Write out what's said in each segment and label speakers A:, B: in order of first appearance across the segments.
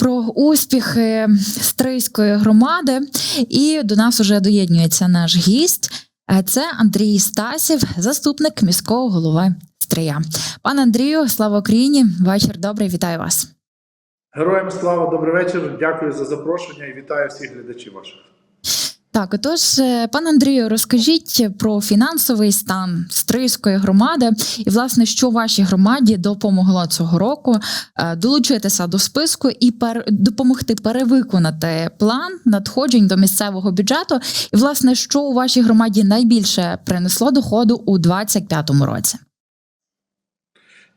A: про успіхи Стрийської громади. І до нас вже доєднується наш гість. Це Андрій Стасів, заступник міського голови Стрия. Пане Андрію, слава Україні! Вечір добрий, вітаю вас.
B: Героям слава, добрий вечір. Дякую за запрошення і вітаю всіх глядачів ваших.
A: Так, отож, е, пане Андрію, розкажіть про фінансовий стан Стрийської громади і, власне, що вашій громаді допомогло цього року е, долучитися до списку і пер... допомогти перевиконати план надходжень до місцевого бюджету. І, власне, що у вашій громаді найбільше принесло доходу у 2025 році?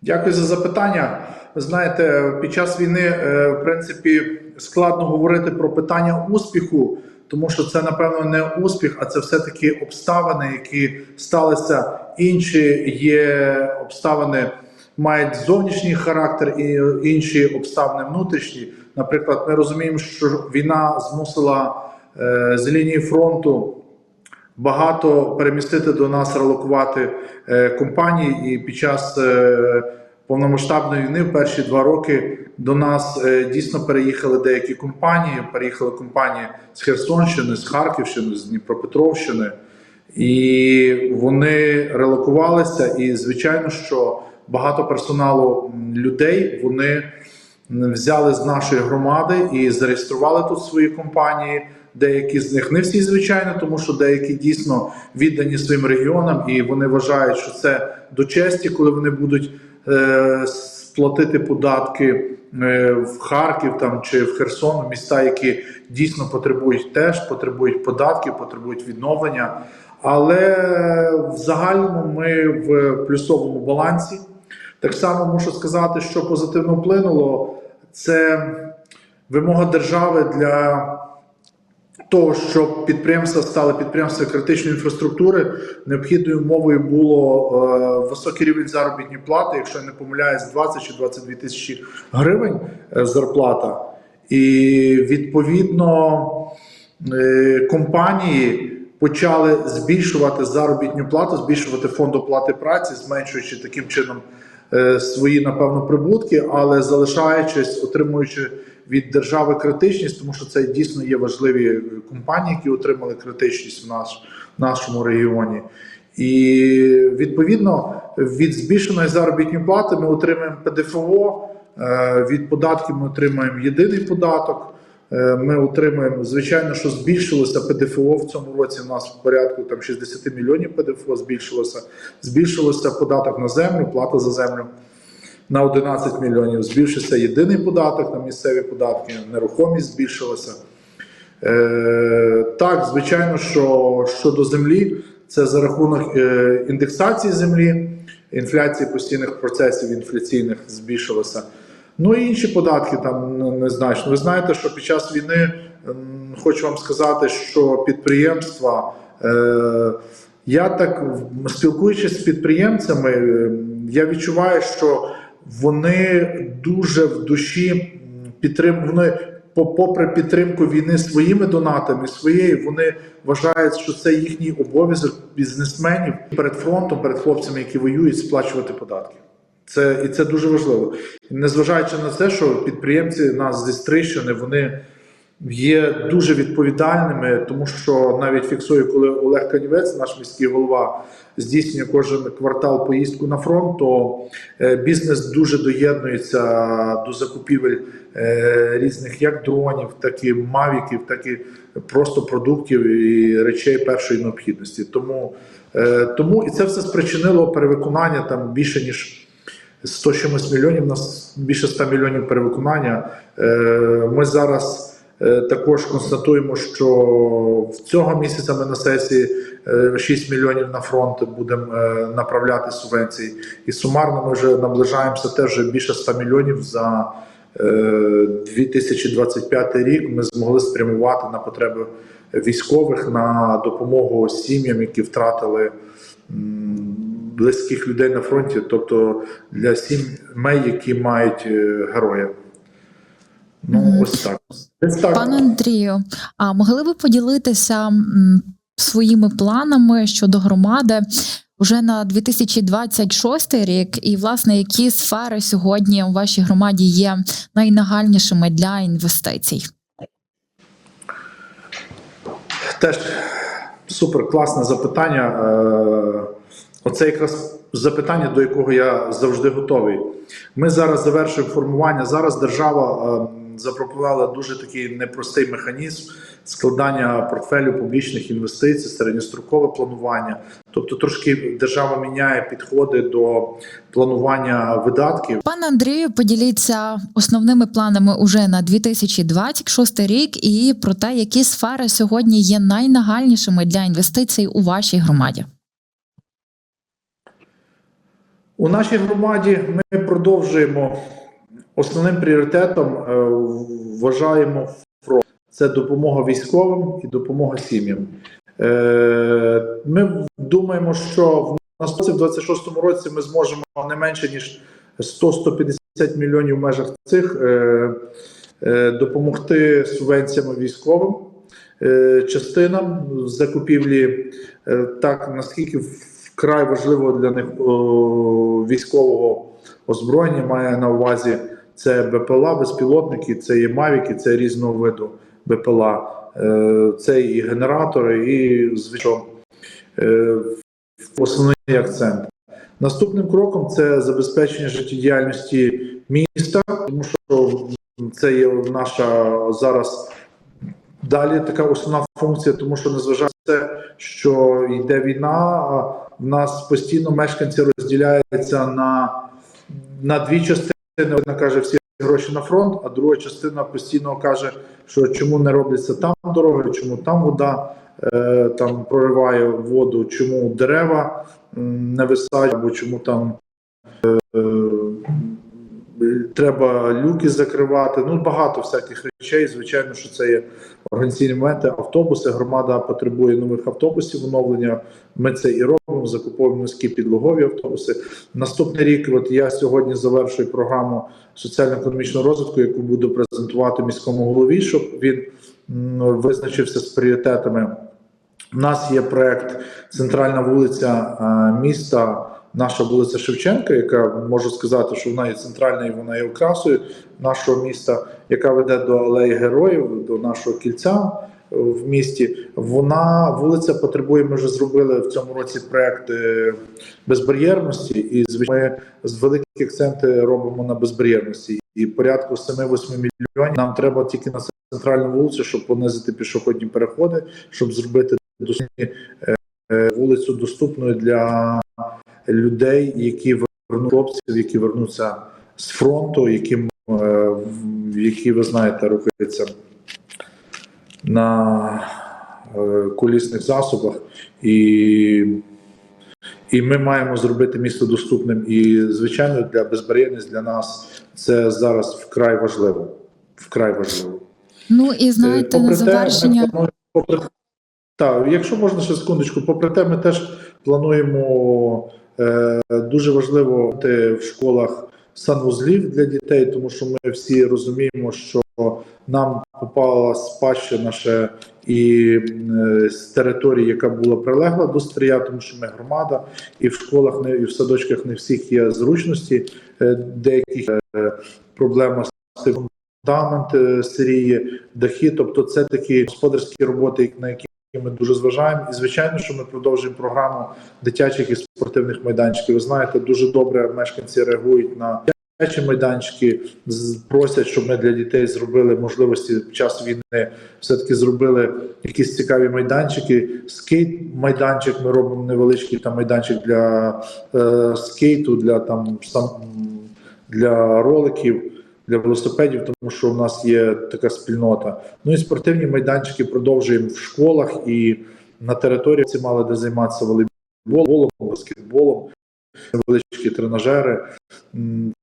B: Дякую за запитання. Знаєте, під час війни, е, в принципі, складно говорити про питання успіху, тому що це, напевно, не успіх, а це все-таки обставини, які сталися. Інші є обставини, мають зовнішній характер, і інші обставини внутрішні. Наприклад, ми розуміємо, що війна змусила е, з лінії фронту багато перемістити до нас, релокувати е, компаній. І під час е, повномасштабної війни, в перші два роки, до нас е, дійсно переїхали деякі компанії. Переїхали компанії з Херсонщини, з Харківщини, з Дніпропетровщини. І вони релокувалися. І звичайно, що багато персоналу людей вони взяли з нашої громади і зареєстрували тут свої компанії. Деякі з них не всі, звичайно, тому що деякі дійсно віддані своїм регіонам, і вони вважають, що це до честі, коли вони будуть сплатити податки е, в Харків там чи в Херсон, міста, які дійсно потребують теж, потребують податків, потребують відновлення. Але в загальному ми в плюсовому балансі. Так само мушу сказати, що позитивно вплинуло це вимога держави для того, щоб підприємства стали підприємствами критичної інфраструктури, необхідною умовою було е, високий рівень заробітної плати, якщо я не помиляюсь, 20 чи 22 тисячі гривень е, зарплата. І відповідно е, компанії почали збільшувати заробітну плату, збільшувати фонд оплати праці, зменшуючи таким чином свої, напевно, прибутки, але залишаючись, отримуючи від держави критичність, тому що це дійсно є важливі компанії, які отримали критичність в наш, нашому регіоні. І відповідно від збільшеної заробітної плати ми отримуємо ПДФО, е, від податків ми отримуємо єдиний податок. Е, Ми отримуємо, звичайно, що збільшилося ПДФО в цьому році. У нас в порядку там 60 мільйонів ПДФО збільшилося. Збільшилося податок на землю, плата за землю на 11 мільйонів. Збільшився єдиний податок на місцеві податки, нерухомість збільшилася. Е, так, звичайно, що щодо землі, це за рахунок е, індексації землі, інфляції постійних процесів інфляційних збільшилося. Ну і інші податки там ну, незначно. Ви знаєте, що під час війни хочу вам сказати, що підприємства. Е, я так спілкуючись з підприємцями, е, я відчуваю, що вони дуже в душі підтримують. Попри підтримку війни своїми донатами, своєю, вони вважають, що це їхній обов'язок бізнесменів перед фронтом, перед хлопцями, які воюють, сплачувати податки. Це і це дуже важливо. Незважаючи на те, що підприємці нас зі Стрищини, вони є дуже відповідальними, тому що навіть фіксую, коли Олег Канівець, наш міський голова, здійснює кожен квартал поїздку на фронт, то е, бізнес дуже доєднується до закупівель е, різних як дронів, так і мавіків, так і просто продуктів і речей першої необхідності. Тому, е, тому і це все спричинило перевиконання там більше ніж. 100 чимось мільйонів, у нас більше 100 мільйонів перевиконання. Е, Ми зараз е, також констатуємо, що в цього місяця ми на сесії е, 6 мільйонів на фронт будемо е, направляти субвенції. І сумарно ми вже наближаємося теж більше 100 мільйонів за е, 2025 рік. Ми змогли спрямувати на потреби військових на допомогу сім'ям, які втратили. Близьких людей на фронті, тобто для сімей, які мають е, героя. Ну, ось так. Ось так.
A: Пане Андрію, а могли ви поділитися своїми планами щодо громади? уже на 2026 рік, і власне які сфери сьогодні у вашій громаді є найнагальнішими для інвестицій?
B: Теж супер класне запитання. Оце якраз запитання, до якого я завжди готовий. Ми зараз завершуємо формування. Зараз держава е, запропонувала дуже такий непростий механізм складання портфелю публічних інвестицій, середньострокове планування. Тобто, трошки держава міняє підходи до планування видатків.
A: Пане Андрію, поділіться основними планами уже на 2026 рік і про те, які сфери сьогодні є найнагальнішими для інвестицій у вашій громаді.
B: У нашій громаді ми продовжуємо основним пріоритетом е, вважаємо фронт. Це допомога військовим і допомога сім'ям. Е, Ми думаємо, що в наступному 26 році ми зможемо не менше ніж 100-150 мільйонів в межах цих е, допомогти субвенціями військовим частинам закупівлі. Так наскільки вкрай важливо для них о, військового озброєння має на увазі це БПЛА, безпілотники, це є мавіки, це різного виду БПЛА, е, це і генератори, і звичайно е, основний акцент. Наступним кроком це забезпечення життєдіяльності міста, тому що це є наша зараз далі така основна функція, тому що незважаючи на те, що йде війна, в нас постійно мешканці розділяються на, на дві частини. Одна каже всі гроші на фронт, а друга частина постійно каже, що чому не робляться там дороги, чому там вода е, там прориває воду, чому дерева не висаджують, або чому там е, треба люки закривати. Ну багато всяких речей. Звичайно, що це є організаційні моменти. Автобуси. Громада потребує нових автобусів оновлення. Ми це і робимо. Закуповуємо низькі підлогові автобуси. Наступний рік, от я сьогодні завершую програму соціально-економічного розвитку, яку буду презентувати міському голові, щоб він визначився з пріоритетами. У нас є проект Центральна вулиця міста. Наша вулиця Шевченка, яка можу сказати, що вона є центральною, вона є окрасою нашого міста, яка веде до алеї героїв, до нашого кільця е, в місті. Вона вулиця потребує. Ми вже зробили в цьому році проект е, безбар'єрності, і звичайно, з великі акценти робимо на безбар'єрності. І порядку 7-8 мільйонів нам треба тільки на центральну вулицю, щоб понизити пішохідні переходи, щоб зробити доступні, е, вулицю доступною для людей, які вернуть хлопців, які вернуться з фронту, яким е, які ви знаєте, рухаються на е, колісних засобах, і, і ми маємо зробити місто доступним. І звичайно, для безбар'єрність для нас це зараз вкрай важливо. Вкрай важливо.
A: Ну і знаєте,
B: Е,
A: на
B: попри те, ми
A: завершення.
B: плануємо- попри, так, якщо можна ще секундочку, попри те, ми теж плануємо е, дуже важливо в школах санвузлів для дітей, тому що ми всі розуміємо, що нам попала спадщина ще і е, з території, яка була прилегла до стрія, тому що ми громада, і в школах не і в садочках не всіх є зручності, е, деяких е, проблема з фундамент е, сиріє, дахи. Тобто, це такі господарські роботи, на які ми дуже зважаємо. І звичайно, що ми продовжуємо програму дитячих і спортивних майданчиків. Ви знаєте, дуже добре мешканці реагують на дитячі майданчики, просять, щоб ми для дітей зробили можливості в час війни. Все таки зробили якісь цікаві майданчики. Скейт майданчик. Ми робимо невеличкий там майданчик для е, скейту, для там сам для роликів. Для велосипедів, тому що у нас є така спільнота. Ну і спортивні майданчики продовжуємо в школах і на території ці мали де займатися волейболом, баскетболом, невеличкі тренажери.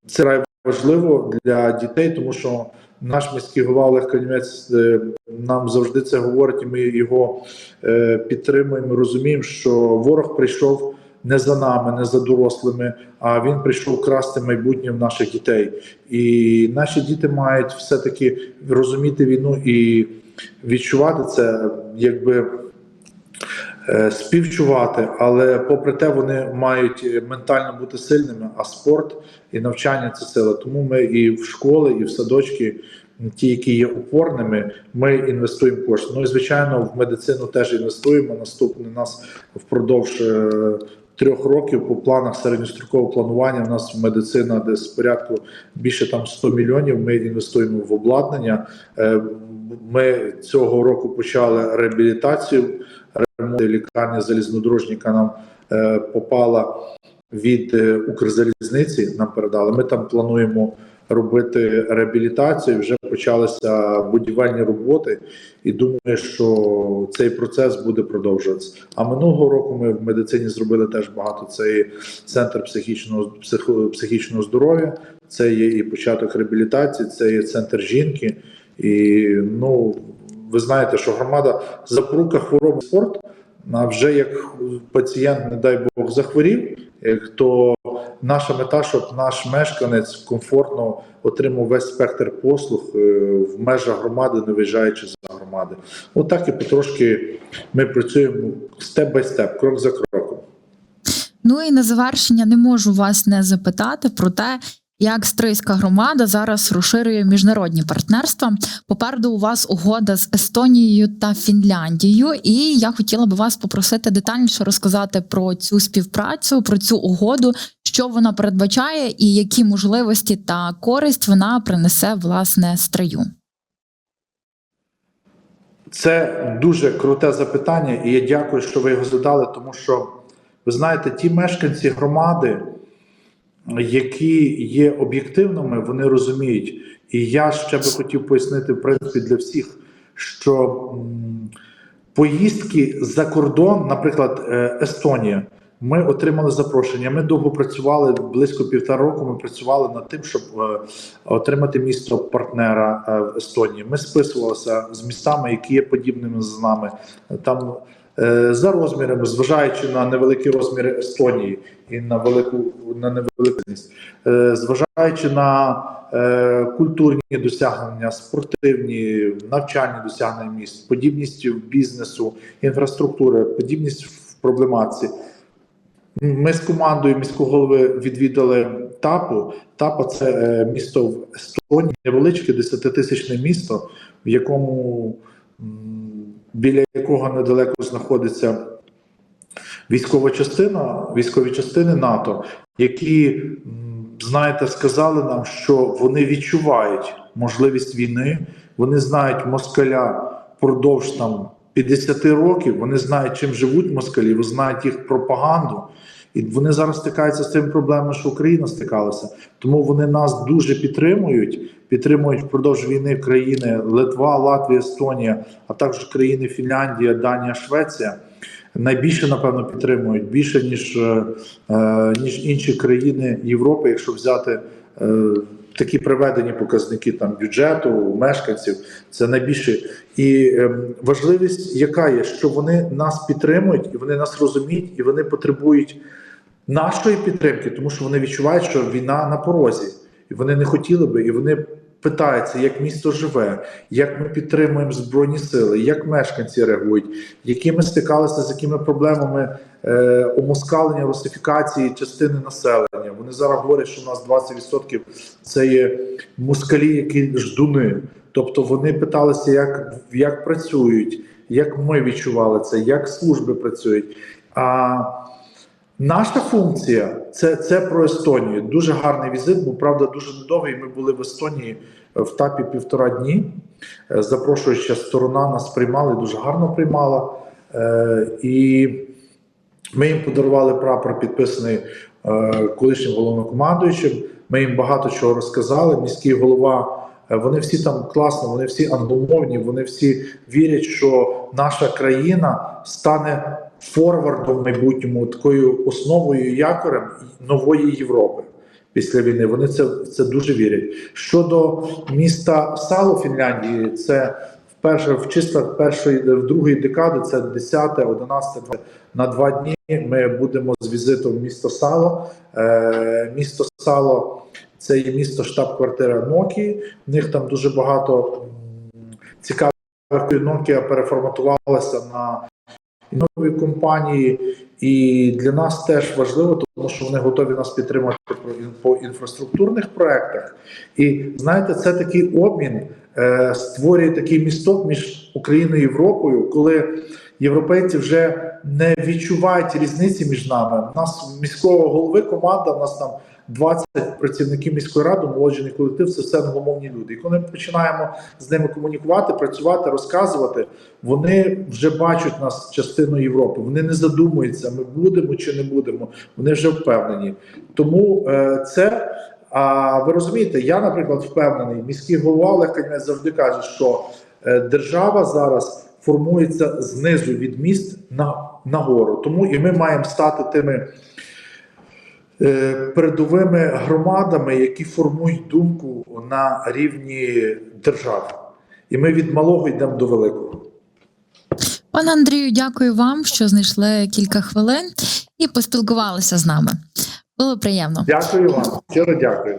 B: Це важливо для дітей, тому що наш міський голова Олег Канівець е, нам завжди це говорить, і ми його е, підтримуємо. Розуміємо, що ворог прийшов не за нами, не за дорослими, а він прийшов красти майбутнє в наших дітей. І наші діти мають все-таки розуміти війну і відчувати це, якби е, співчувати, але попри те, вони мають е, ментально бути сильними, а спорт і навчання це сила. Тому ми і в школи, і в садочки, ті, які є опорними, ми інвестуємо кошти. Ну і звичайно, в медицину теж інвестуємо. Наступний нас впродовж. Трьох років по планах середньострокового планування у нас медицина десь порядку більше там 100 мільйонів. Ми інвестуємо в обладнання. Е, Ми цього року почали реабілітацію. Ремонт лікарня залізнодорожника нам е, попала від е, Укрзалізниці. Нам передали. Ми там плануємо робити реабілітацію. Вже почалися будівельні роботи, і думаю, що цей процес буде продовжуватися. А минулого року ми в медицині зробили теж багато. Це і центр психічного психо, психічного здоров'я, це є і початок реабілітації, це є центр жінки. І ну ви знаєте, що громада запорука хвороби спорт. А вже як пацієнт, не дай Бог, захворів, е, то наша мета, щоб наш мешканець комфортно отримав весь спектр послуг е, в межах громади, не виїжджаючи за громади. Отак і потрошки ми працюємо степ бай степ, крок за кроком.
A: Ну і на завершення не можу вас не запитати про те, як Стрийська громада зараз розширює міжнародні партнерства. Попереду у вас угода з Естонією та Фінляндією, і я хотіла би вас попросити детальніше розказати про цю співпрацю, про цю угоду, що вона передбачає, і які можливості та користь вона принесе власне Стрию.
B: Це дуже круте запитання, і я дякую, що ви його задали, тому що ви знаєте, ті мешканці громади, які є об'єктивними, вони розуміють. І я ще би хотів пояснити, в принципі, для всіх, що поїздки за кордон, наприклад, е, Естонія, ми отримали запрошення. Ми довго працювали близько півтора року. Ми працювали над тим, щоб е, отримати місто партнера е, в Естонії. Ми списувалися з містами, які є подібними з нами. Там за розмірами, зважаючи на невеликі розміри Естонії і на велику на невеликість, е, зважаючи на е, культурні досягнення, спортивні, навчальні досягнення міст, подібність в бізнесу, інфраструктури, подібність в проблематиці. Ми з командою міського голови відвідали ТАПу. ТАПа це е, місто в Естонії, невеличке 10-тисячне місто, в якому біля якого недалеко знаходиться військова частина, військові частини НАТО, які, знаєте, сказали нам, що вони відчувають можливість війни, вони знають москаля впродовж там 50 років, вони знають, чим живуть москалі, вони знають їх пропаганду. І вони зараз стикаються з тим проблемами, що Україна стикалася. Тому вони нас дуже підтримують, підтримують впродовж війни країни Литва, Латвія, Естонія, а також країни Фінляндія, Данія, Швеція. Найбільше, напевно, підтримують більше, ніж, е, ніж інші країни Європи, якщо взяти е, такі приведені показники там бюджету, мешканців, це найбільше. І е, важливість, яка є, що вони нас підтримують, і вони нас розуміють, і вони потребують нашої підтримки, тому що вони відчувають, що війна на порозі, і вони не хотіли би, і вони питаються, як місто живе, як ми підтримуємо збройні сили, як мешканці реагують, які ми стикалися з якими проблемами е, омоскалення, русифікації частини населення. Вони зараз говорять, що у нас 20% це є москалі, які ждуни. Тобто вони питалися, як, як працюють, як ми відчували це, як служби працюють. А Наша функція це, це про Естонію. Дуже гарний візит, був правда дуже недовгий. Ми були в Естонії в тапі півтора дні. Е, Запрошуюча сторона нас приймала, дуже гарно приймала. Е, і ми їм подарували прапор, підписаний колишнім головнокомандуючим. Ми їм багато чого розказали. Міський голова. е, Вони всі там класно, вони всі англомовні, вони всі вірять, що наша країна стане форвардом в майбутньому, такою основою якорем нової Європи після війни. Вони це, це дуже вірять. Щодо міста Сало Фінляндії, це вперше в числах першої в другої декади, це 10, 11, 20, на два дні. Ми будемо з візитом в місто Сало. Е, місто Сало це є місто штаб-квартира Nokia. В них там дуже багато цікавих Nokia переформатувалася на нові компанії. І для нас теж важливо, тому що вони готові нас підтримати по інфраструктурних проектах. І знаєте, це такий обмін е, створює такий місток між Україною і Європою, коли європейці вже не відчувають різниці між нами. У нас міського голови команда, у нас там 20 працівників міської ради, молоджений колектив це все англомовні люди. І коли ми починаємо з ними комунікувати, працювати, розказувати, вони вже бачать нас частиною Європи. Вони не задумуються, ми будемо чи не будемо. Вони вже впевнені. Тому е, це. А ви розумієте, я, наприклад, впевнений, міський голова Олег Кадьмець завжди каже, що е, держава зараз формується знизу від міст на, нагору. Тому і ми маємо стати тими передовими громадами, які формують думку на рівні держави. І ми від малого йдемо до великого.
A: Пане Андрію, дякую вам, що знайшли кілька хвилин і поспілкувалися з нами. Було приємно.
B: Дякую вам. Щиро дякую.